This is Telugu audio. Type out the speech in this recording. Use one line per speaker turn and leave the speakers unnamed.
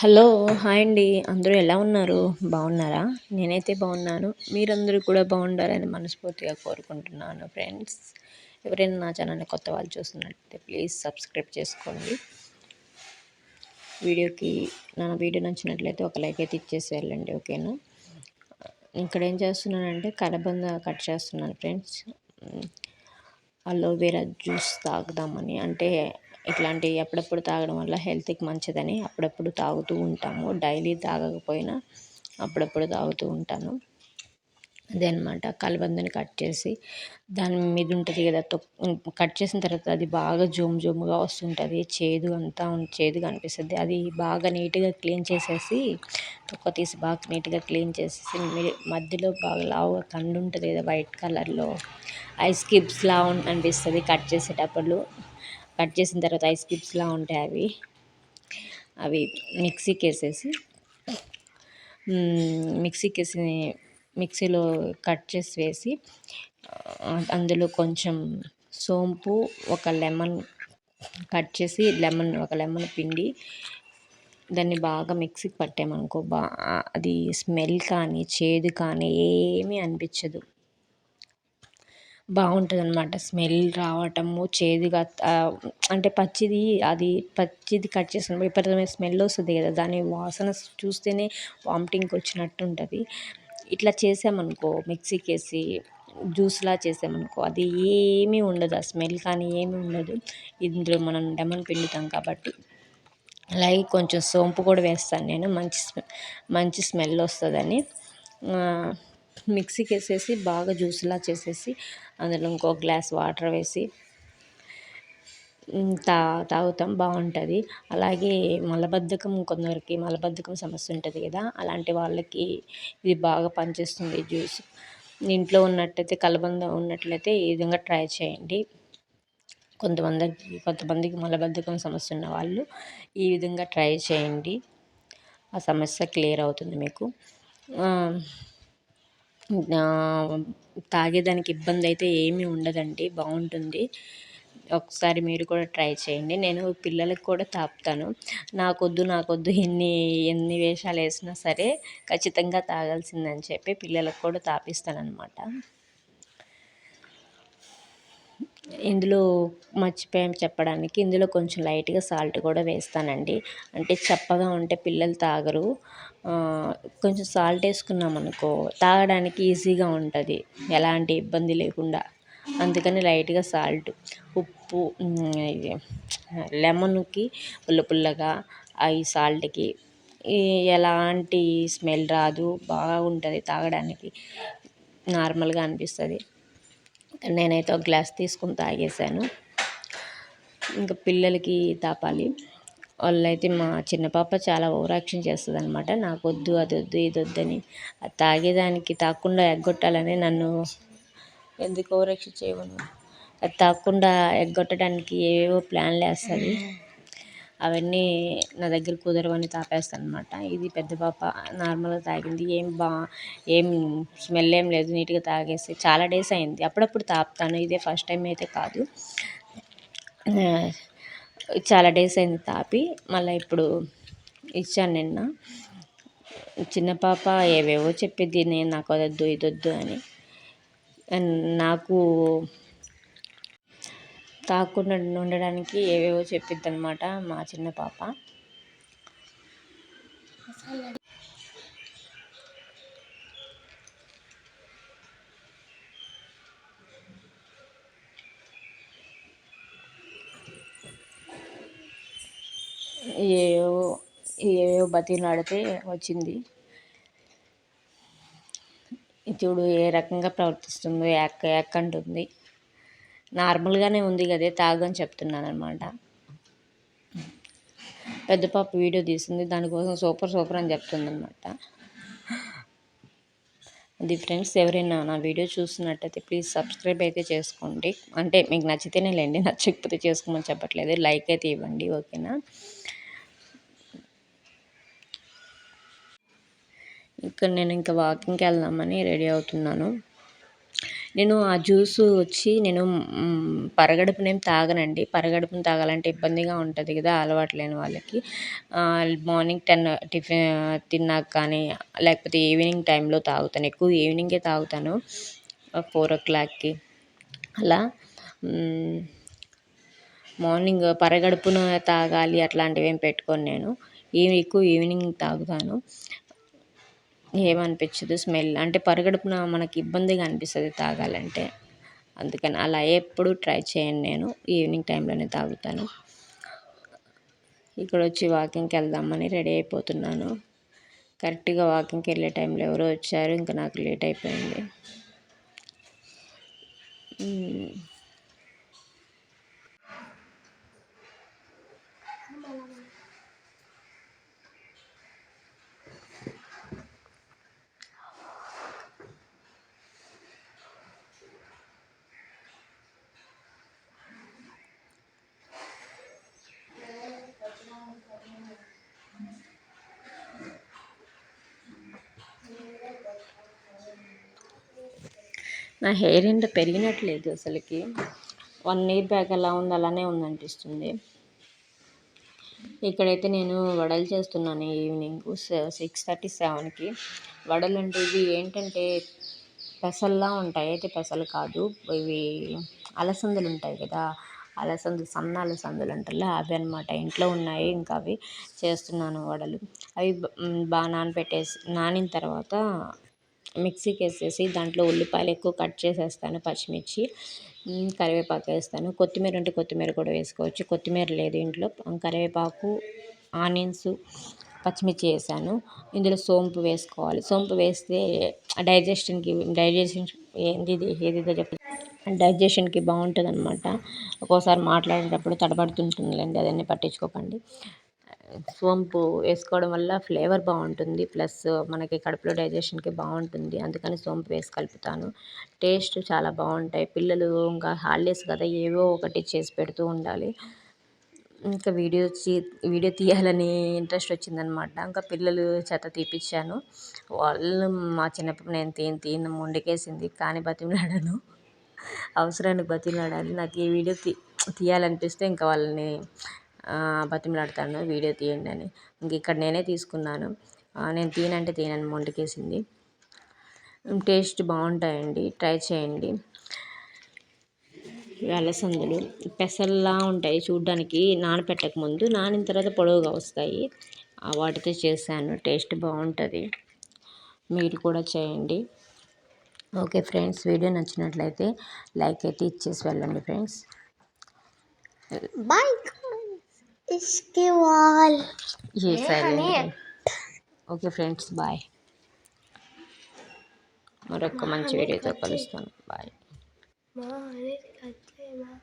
హలో హాయ్ అండి. అందరూ ఎలా ఉన్నారు? బాగున్నారా? నేనైతే బాగున్నాను. మీరందరూ కూడా బాగుండాలని మనస్ఫూర్తిగా కోరుకుంటున్నాను ఫ్రెండ్స్. ఎవరైనా నా ఛానల్ని కొత్త వాళ్ళు చూస్తున్నట్లయితే ప్లీజ్ సబ్స్క్రైబ్ చేసుకోండి. వీడియోకి నా వీడియో నచ్చినట్లయితే ఒక లైక్ అయితే ఇచ్చేసి వెళ్ళండి ఓకేనా? ఇక్కడ ఏం చేస్తున్నానంటే కలబంద కట్ చేస్తున్నాను ఫ్రెండ్స్. అలోవెరా జ్యూస్ తాగుదామని. అంటే ఇట్లాంటివి అప్పుడప్పుడు తాగడం వల్ల హెల్త్కి మంచిదని అప్పుడప్పుడు తాగుతూ ఉంటాము. డైలీ తాగకపోయినా అప్పుడప్పుడు తాగుతూ ఉంటాను. అదే అనమాట కలబందని కట్ చేసి దాని మీద ఉంటుంది కదా కట్ చేసిన తర్వాత అది బాగా జోమ్ జోమ్గా వస్తుంటుంది. చేదు అంతా చేదుగా అనిపిస్తుంది అది బాగా నీట్గా క్లీన్ చేసేసి తొక్క తీసి బాగా నీట్గా క్లీన్ చేసేసి మధ్యలో బాగా లావుగా కండు ఉంటుంది కదా వైట్ కలర్లో. ఐస్ క్యూబ్స్లా అనిపిస్తుంది కట్ చేసేటప్పుడు. కట్ చేసిన తర్వాత ఐస్ క్యూబ్స్లా ఉంటాయి అవి. అవి మిక్సీకి వేసేసి మిక్సీకి వేసి మిక్సీలో కట్ చేసి వేసి అందులో కొంచెం సోంపు ఒక లెమన్ కట్ చేసి లెమన్ ఒక లెమన్ పిండి దాన్ని బాగా మిక్సీకి పట్టామనుకో బా అది స్మెల్ కానీ చేదు కానీ ఏమీ అనిపించదు. బాగుంటుంది అనమాట స్మెల్ రావటము చేదుగా అంటే పచ్చిది అది పచ్చిది కట్ చేసినప్పుడు విపరీతమైన స్మెల్ వస్తుంది కదా. దాని వాసన చూస్తేనే వామిటింగ్కి వచ్చినట్టు ఉంటుంది ఇట్లా చేసామనుకో మిక్సీకి వేసి జ్యూస్లా చేసామనుకో అది ఏమీ ఉండదు. ఆ స్మెల్ కానీ ఏమీ ఉండదు. ఇందులో మనం లెమన్ పిండుతాం కాబట్టి. అలాగే కొంచెం సోంపు కూడా వేస్తాను నేను. మంచి మంచి స్మెల్ వస్తుందని. మిక్సీకి వేసేసి బాగా జ్యూస్లా చేసేసి అందులో ఇంకో గ్లాస్ వాటర్ వేసి తా తాగుతాం బాగుంటుంది అలాగే మలబద్ధకం కొందరికి మలబద్ధకం సమస్య ఉంటుంది కదా అలాంటి వాళ్ళకి ఇది బాగా పనిచేస్తుంది జ్యూస్. ఇంట్లో ఉన్నట్టయితే కలబంద ఉన్నట్లయితే ఈ విధంగా ట్రై చేయండి. కొంతమందికి కొంతమందికి మలబద్ధకం సమస్య ఉన్న వాళ్ళు ఈ విధంగా ట్రై చేయండి. ఆ సమస్య క్లియర్ అవుతుంది మీకు. తాగేదానికి ఇబ్బంది అయితే ఏమీ ఉండదండి బాగుంటుంది ఒకసారి మీరు కూడా ట్రై చేయండి. నేను పిల్లలకు కూడా తాపుతాను. నాకొద్దు నాకొద్దు ఎన్ని ఎన్ని వేషాలు వేసినా సరే ఖచ్చితంగా తాగాల్సిందని చెప్పి పిల్లలకు కూడా తాపిస్తాను అనమాట ఇందులో మర్చిపోయాం చెప్పడానికి. ఇందులో కొంచెం లైట్గా సాల్ట్ కూడా వేస్తానండి. అంటే చప్పగా ఉంటే పిల్లలు తాగరు. కొంచెం సాల్ట్ వేసుకున్నాం అనుకో తాగడానికి ఈజీగా ఉంటుంది. ఎలాంటి ఇబ్బంది లేకుండా. అందుకని లైట్గా సాల్ట్ ఉప్పు లెమన్కి పుల్ల పుల్లగా ఈ సాల్ట్కి. ఎలాంటి స్మెల్ రాదు. బాగుంటుంది తాగడానికి. నార్మల్గా అనిపిస్తుంది. నేనైతే ఒక గ్లాస్ తీసుకుని తాగేసాను ఇంకా పిల్లలకి తాపాలి. వాళ్ళైతే మా చిన్న పాప చాలా ఓవరాక్షన్ చేస్తుంది అనమాట నాకు వద్దు అది వద్దు ఇది వద్దని అది తాగేదానికి తాగకుండా ఎగ్గొట్టాలని నన్ను ఎందుకు ఓవరాక్షన్ చేయమను అది తాగకుండా ఎగ్గొట్టడానికి ఏవేవో ప్లాన్లు వేస్తుంది. అవన్నీ నా దగ్గర కుదరవని తాపేస్తాను అనమాట ఇది పెద్ద పాప నార్మల్గా తాగింది. ఏం బా ఏం స్మెల్ ఏం లేదు. నీట్గా తాగేసి చాలా డేస్ అయింది. అప్పుడప్పుడు తాపుతాను. ఇదే ఫస్ట్ టైం అయితే కాదు. చాలా డేస్ అయింది తాపి. మళ్ళీ ఇప్పుడు ఇచ్చాను నిన్న. చిన్న పాప ఏవేవో చెప్పిద్ది. నేను నాకు అదొద్దు ఇదొద్దు అని. నాకు తాకుండా ఉండడానికి ఏవేవో చెప్పిద్ది అనమాట మా చిన్న పాప. ఏవో ఏవేవో బతిలాడితే వచ్చింది. చూడు ఏ రకంగా ప్రవర్తిస్తుందో యాక్ యాక్ అంటుంది. నార్మల్గానే ఉంది కదే తాగని చెప్తున్నాను అనమాట పెద్ద పాప వీడియో తీసింది దానికోసం సూపర్ సూపర్ అని చెప్తుంది అనమాట అది ఫ్రెండ్స్ ఎవరైనా నా వీడియో చూస్తున్నట్టయితే ప్లీజ్ సబ్స్క్రైబ్ అయితే చేసుకోండి. అంటే మీకు నచ్చితేనే లేండి నచ్చకపోతే చేసుకోమని చెప్పట్లేదు. లైక్ అయితే ఇవ్వండి ఓకేనా? ఇక్కడ నేను ఇంకా వాకింగ్కి వెళ్దామని రెడీ అవుతున్నాను. నేను ఆ జ్యూస్ వచ్చి నేను పరగడుపునేం తాగనండి. పరగడుపున తాగాలంటే ఇబ్బందిగా ఉంటుంది కదా అలవాటు లేని వాళ్ళకి. మార్నింగ్ టెన్ టిఫిన్ తిన్నాక కానీ లేకపోతే ఈవినింగ్ టైంలో తాగుతాను. ఎక్కువ ఈవినింగే తాగుతాను. ఫోర్ ఓ క్లాక్కి. అలా మార్నింగ్ పరగడుపున తాగాలి అట్లాంటివి ఏం పెట్టుకోను నేను. ఈవి ఎక్కువ ఈవినింగ్ తాగుతాను. ఏమనిపించదు స్మెల్. అంటే పరగడుపున మనకి ఇబ్బందిగా అనిపిస్తుంది తాగాలంటే. అందుకని అలా ఎప్పుడు ట్రై చేయను నేను. ఈవినింగ్ టైంలోనే తాగుతాను. ఇక్కడ వచ్చి వాకింగ్కి వెళ్దామని రెడీ అయిపోతున్నాను. కరెక్ట్గా వాకింగ్కి వెళ్ళే టైంలో ఎవరో వచ్చారు ఇంకా నాకు లేట్ అయిపోయింది. నా హెయిర్ ఏంటో పెరిగినట్లేదు అసలుకి. వన్ ఇయర్ బ్యాక్ ఎలా ఉంది అలానే ఉందనిపిస్తుంది ఇక్కడైతే నేను వడలు చేస్తున్నాను ఈవినింగ్ సిక్స్ థర్టీ సెవెన్కి. వడలు అంటే ఇవి ఏంటంటే పెసల్లా ఉంటాయి అయితే పెసలు కాదు. ఇవి అలసందలు ఉంటాయి కదా అలసందలు సన్న అలసందలు అంటారు అవి అనమాట ఇంట్లో ఉన్నాయి ఇంకా అవి చేస్తున్నాను వడలు. అవి బాగా నానబెట్టేసి నానిన తర్వాత మిక్సీకి వేసేసి దాంట్లో ఉల్లిపాయలు ఎక్కువ కట్ చేసేస్తాను పచ్చిమిర్చి కరివేపాకు వేస్తాను. కొత్తిమీర ఉంటే కొత్తిమీర కూడా వేసుకోవచ్చు. కొత్తిమీర లేదు ఇంట్లో. కరివేపాకు ఆనియన్స్ పచ్చిమిర్చి వేసాను. ఇందులో సోంపు వేసుకోవాలి. సోంపు వేస్తే డైజెషన్కి డైజెషన్ ఏంది ఇది? ఏదిదో చెప్పి. డైజెషన్కి బాగుంటుంది అనమాట ఒక్కోసారి మాట్లాడేటప్పుడు తడబడుతుంటుందిలేండి అదన్నీ పట్టించుకోకండి. సోంపు వేసుకోవడం వల్ల ఫ్లేవర్ బాగుంటుంది. ప్లస్ మనకి కడుపులో డైజెషన్కి బాగుంటుంది. అందుకని సోంపు వేసి కలుపుతాను. టేస్ట్ చాలా బాగుంటాయి. పిల్లలు ఇంకా హాలిడేస్ కదా ఏవో ఒకటి చేసి పెడుతూ ఉండాలి. ఇంకా వీడియో వీడియో తీయాలని ఇంట్రెస్ట్ వచ్చిందనమాట. ఇంకా పిల్లలు చేత తీపిచ్చాను. వాళ్ళు మా చిన్నప్పుడు నేను తీను తీను ముండికేసింది. కానీ బతిమలాడాను. అవసరానికి బతిమలాడాలి. నాకు ఈ వీడియో తీ తీయాలనిపిస్తే ఇంకా వాళ్ళని బతిమలాడతాను వీడియో తీయండి అని. ఇంక ఇక్కడ నేనే తీసుకున్నాను. నేను తీనంటే తీనని మొండికేసింది. టేస్ట్ బాగుంటాయండి ట్రై చేయండి. ఇవి అలసందలు పెసల్లా ఉంటాయి చూడ్డానికి నానపెట్టక ముందు. నానిన తర్వాత పొడవుగా వస్తాయి. వాటితో చేశాను టేస్ట్ బాగుంటుంది. మీరు కూడా చేయండి. ఓకే ఫ్రెండ్స్ వీడియో నచ్చినట్లయితే లైక్ అయితే ఇచ్చేసి వెళ్ళండి ఫ్రెండ్స్.
బాయ్. इसके वाल
చేసారు ఓకే ఫ్రెండ్స్ బాయ్ మరొక మంచి వీడియోతో కలుస్తాను బాయ్
माँ अरे करते माँ